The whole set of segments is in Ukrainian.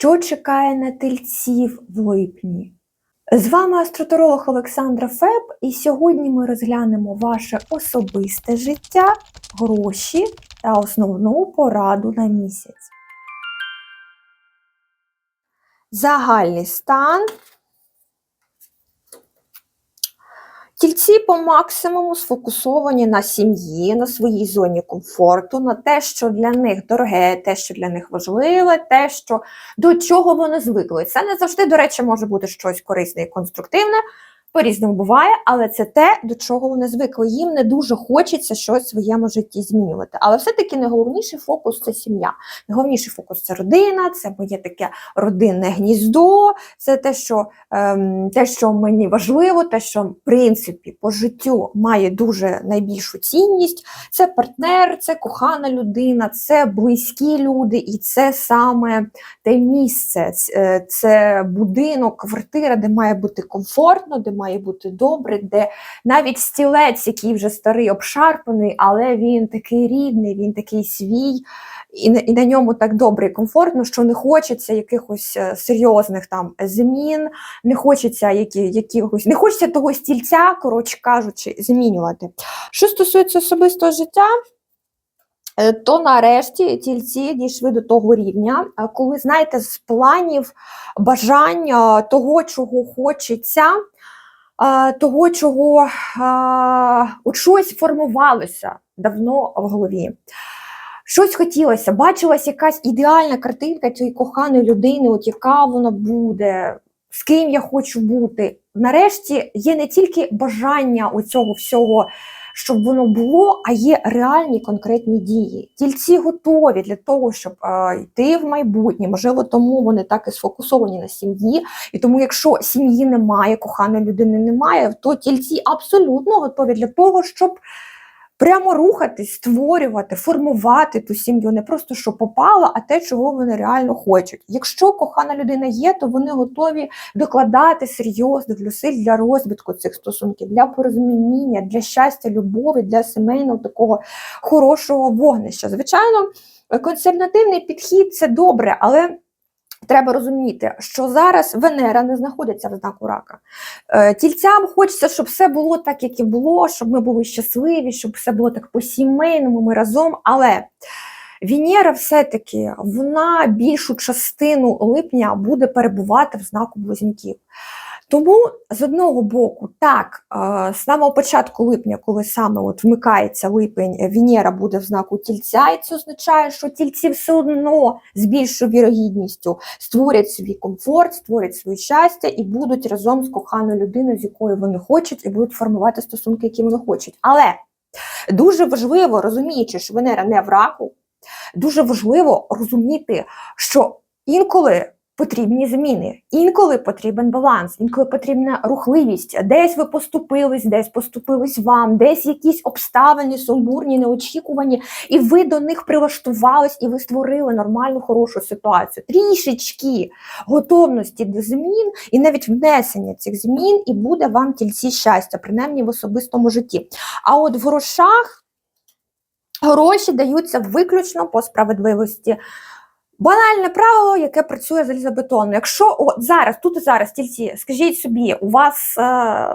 Що чекає на тельців в липні? З вами астроторолог Олександра Феб, і сьогодні ми розглянемо ваше особисте життя, гроші та основну пораду на місяць. Загальний стан. Тільці по максимуму сфокусовані на сім'ї, на своїй зоні комфорту, на те, що для них дороге, те, що для них важливе, те, що до чого вони звикли. Це не завжди, до речі, може бути щось корисне і конструктивне. По-різному буває, але це те, до чого вони звикли. Їм не дуже хочеться щось в своєму житті змінювати. Але все-таки найголовніший фокус це сім'я. Найголовніший фокус це родина, це моє таке родинне гніздо, це те, що ем, те, що мені важливо, те, що в принципі по життю має дуже найбільшу цінність. Це партнер, це кохана людина, це близькі люди, і це саме те місце, це будинок, квартира, де має бути комфортно, де має бути добре, де навіть стілець, який вже старий, обшарпаний, але він такий рідний, він такий свій, і на, і на ньому так добре і комфортно, що не хочеться якихось е, серйозних там змін, не хочеться які, якихось, не хочеться того стільця, коротше кажучи, змінювати. Що стосується особистого життя. Е, То нарешті тільці дійшли до того рівня, е, коли знаєте, з планів бажання того, чого хочеться, того, чого от щось формувалося давно в голові. Щось хотілося, бачилась якась ідеальна картинка цієї коханої людини, от яка вона буде, з ким я хочу бути. Нарешті є не тільки бажання у цього всього, щоб воно було, а є реальні конкретні дії. Тільці готові для того, щоб е, йти в майбутнє. Можливо, тому вони так і сфокусовані на сім'ї. І тому, якщо сім'ї немає, коханої людини немає, то тільці абсолютно готові для того, щоб прямо рухатись, створювати, формувати ту сім'ю, не просто що попало, а те, чого вони реально хочуть. Якщо кохана людина є, то вони готові докладати серйозних зусиль для розвитку цих стосунків, для порозуміння, для щастя, любові, для сімейного такого хорошого вогнища. Звичайно, консервативний підхід це добре, але. Треба розуміти, що зараз Венера не знаходиться в знаку рака. Е, Тільцям хочеться, щоб все було так, як і було, щоб ми були щасливі, щоб все було так по-сімейному, ми разом. Але Венера все-таки вона більшу частину липня буде перебувати в знаку близнюків. Тому з одного боку, так, з самого початку липня, коли саме от вмикається липень, е, Венера буде в знаку тільця, і це означає, що тільці все одно з більшою вірогідністю створять свій комфорт, створять своє щастя і будуть разом з коханою людиною, з якою вони хочуть, і будуть формувати стосунки, які вони хочуть. Але дуже важливо, розуміючи, що Венера не в раку, дуже важливо розуміти, що інколи потрібні зміни. Інколи потрібен баланс, інколи потрібна рухливість. Десь ви поступились, десь поступились вам, десь якісь обставини сумбурні, неочікувані, і ви до них прилаштувались, і ви створили нормальну, хорошу ситуацію. Трішечки готовності до змін, і навіть внесення цих змін, і буде вам тільці щастя, принаймні в особистому житті. А от в грошах гроші даються виключно по справедливості. Банальне правило, яке працює залізобетонно. Якщо от зараз, тут і зараз, тільці, скажіть собі, у вас, е,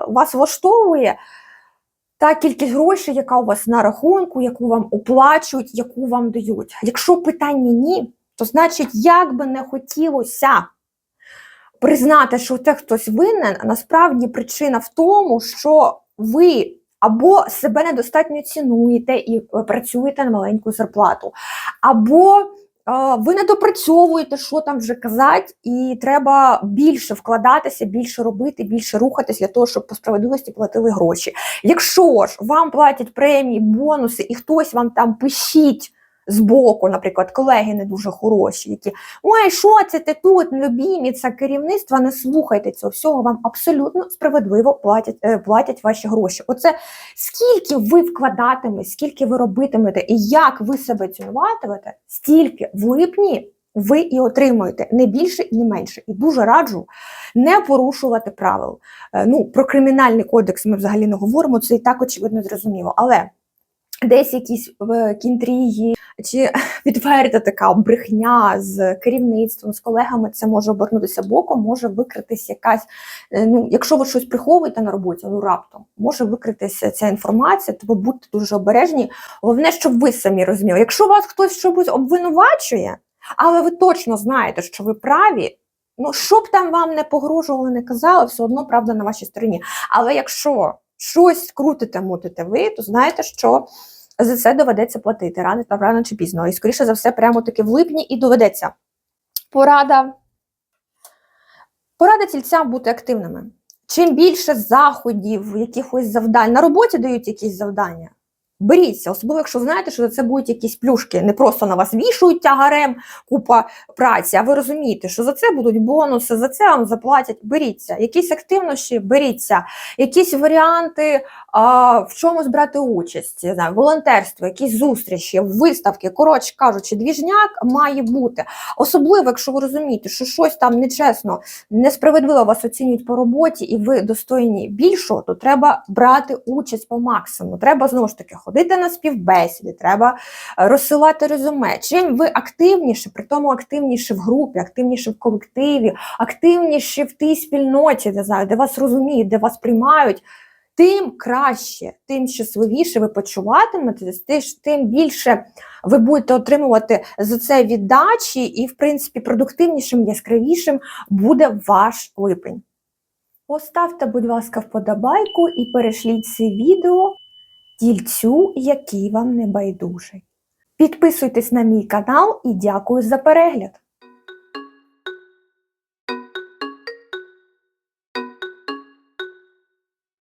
вас влаштовує та кількість грошей, яка у вас на рахунку, яку вам оплачують, яку вам дають. Якщо питання ні, то значить, як би не хотілося признати, що те хтось винен, насправді причина в тому, що ви або себе недостатньо цінуєте і е, працюєте на маленьку зарплату, або ви не допрацьовуєте, що там вже казати, і треба більше вкладатися, більше робити, більше рухатись для того, щоб по справедливості платили гроші. Якщо ж вам платять премії, бонуси, і хтось вам там пишіть збоку, наприклад, колеги не дуже хороші, які ой, що це ти тут, любімі, це керівництво, не слухайте цього всього, вам абсолютно справедливо платять, е, платять ваші гроші. Оце скільки ви вкладатимете, скільки ви робитимете і як ви себе цінуватимете, стільки в липні ви і отримуєте не більше і не менше. І дуже раджу не порушувати правил. Е, Ну, про кримінальний кодекс ми взагалі не говоримо, це і так очевидно зрозуміло. Але десь якісь кінтрії чи відверта така брехня з керівництвом, з колегами, це може обернутися боком, може викритись якась. е, Ну, якщо ви щось приховуєте на роботі, ну раптом може викритися ця інформація, тому будьте дуже обережні. Головне, щоб ви самі розуміли. Якщо вас хтось щось обвинувачує, але ви точно знаєте, що ви праві. Ну, що б там вам не погрожували, не казали, все одно правда на вашій стороні. Але якщо щось крутите, мутите ви, то знаєте, що за це доведеться платити рано та рано чи пізно. І скоріше за все, прямо таки в липні і доведеться. Порада. Порада тільцям бути активними. Чим більше заходів, якихось завдань на роботі дають якісь завдання. Беріться, особливо, якщо знаєте, що за це будуть якісь плюшки, не просто на вас вішують тягарем купа праці, а ви розумієте, що за це будуть бонуси, за це вам заплатять. Беріться, якісь активності, беріться, якісь варіанти а, в чомусь брати участь, я знаю, волонтерство, якісь зустрічі, виставки. Коротше кажучи, двіжняк має бути. Особливо, якщо ви розумієте, що щось там нечесно, несправедливо вас оцінюють по роботі, і ви достойні більшого, то треба брати участь по максимуму. Треба знову ж таки ходити на співбесіди, треба е, розсилати резюме. Чим ви активніше, при тому активніше в групі, активніше в колективі, активніше в тій спільноті, знаю, де вас розуміють, де вас приймають. Тим краще, тим щасливіше ви почуватиметесь, тим більше ви будете отримувати за це віддачі, і, в принципі, продуктивнішим, яскравішим буде ваш липень. Поставте, будь ласка, вподобайку і перешліть це відео тільцю, який вам не байдужий. Підписуйтесь на мій канал і дякую за перегляд!